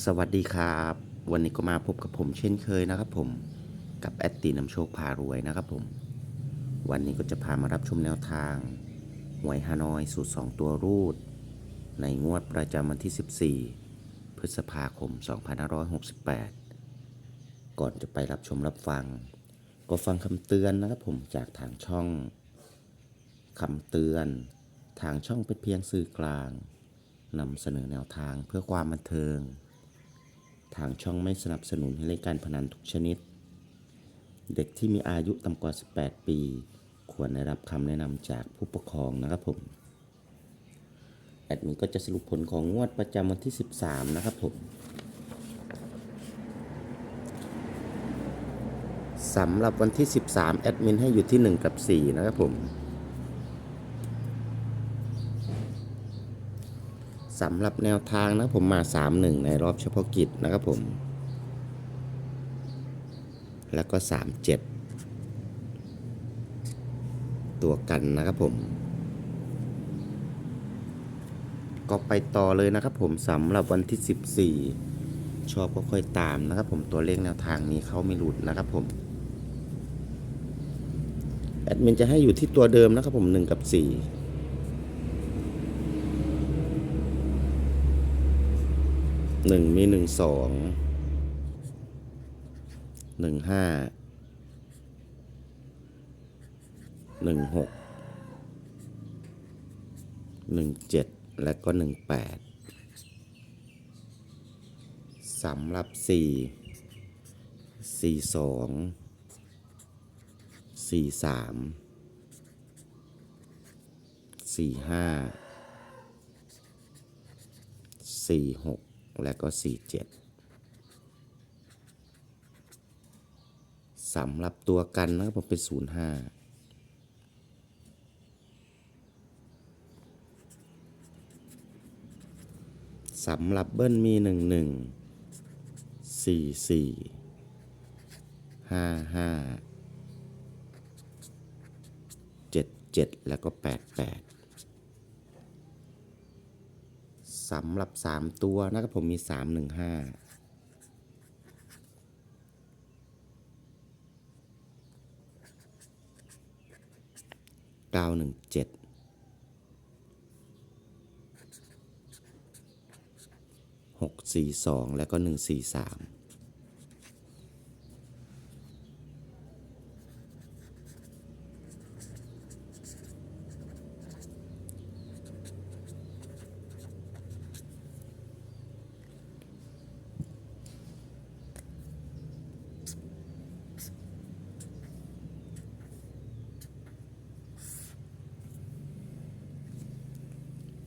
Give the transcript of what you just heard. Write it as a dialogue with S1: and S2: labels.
S1: สวัสดีครับ วันนี้ก็มาพบกับผมเช่นเคยนะครับผมกับแอดตีนำโชคพารวยนะครับผม วันนี้ก็จะพามารับชมแนวทาง หวยฮานอยสูตร 2 ตัวรูด ในงวดประจำวันที่ 14 พฤษภาคม 2568 ก่อนจะไปรับชมรับฟัง ก็ฟังคำเตือนนะครับผมจากทางช่องคำเตือน ทางช่องเป็นเพียงสื่อกลางนำเสนอแนวทางเพื่อความบันเทิง ทางช่องไม่สนับสนุนให้เล่นการพนันทุกชนิด เด็กที่มีอายุต่ำกว่า 18 ปี ควรได้รับคำแนะนำจากผู้ปกครองนะครับผม แอดมินก็จะสรุปผลของงวดประจำวันที่ 13 นะครับผมสำหรับวันที่ 13 แอดมินให้อยู่ที่ 1 กับ 4 นะครับผม สำหรับแนวทางนะผมมา 3-1 ในรอบเฉพาะกิจนะครับผม แล้วก็ 3-7 ตัวกันนะครับผม ก็ไปต่อเลยนะครับผมสำหรับวันที่ 14 ชอบก็ค่อยตามนะครับผมตัวเลขแนวทางนี้เขาไม่หลุดนะครับผมแอดมินจะให้อยู่ที่ตัวเดิมนะครับผม 1 กับ 4 หนึ่งมีหนึ่งสองหนึ่งห้าหนึ่งหกหนึ่งเจ็ดและก็หนึ่งแปดสำหรับสี่สี่สองสี่สามสี่ห้าสี่หก และก็ 47สำหรับตัวกันนะครับผมเป็น 05สำหรับเบิ้ลมี 11 44 55 77 แล้วก็ 88 สำหรับ 3 ตัวนะครับผมมี 315เก้าหนึ่งเจ็ดหกสี่สองแล้วก็หนึ่งสี่สาม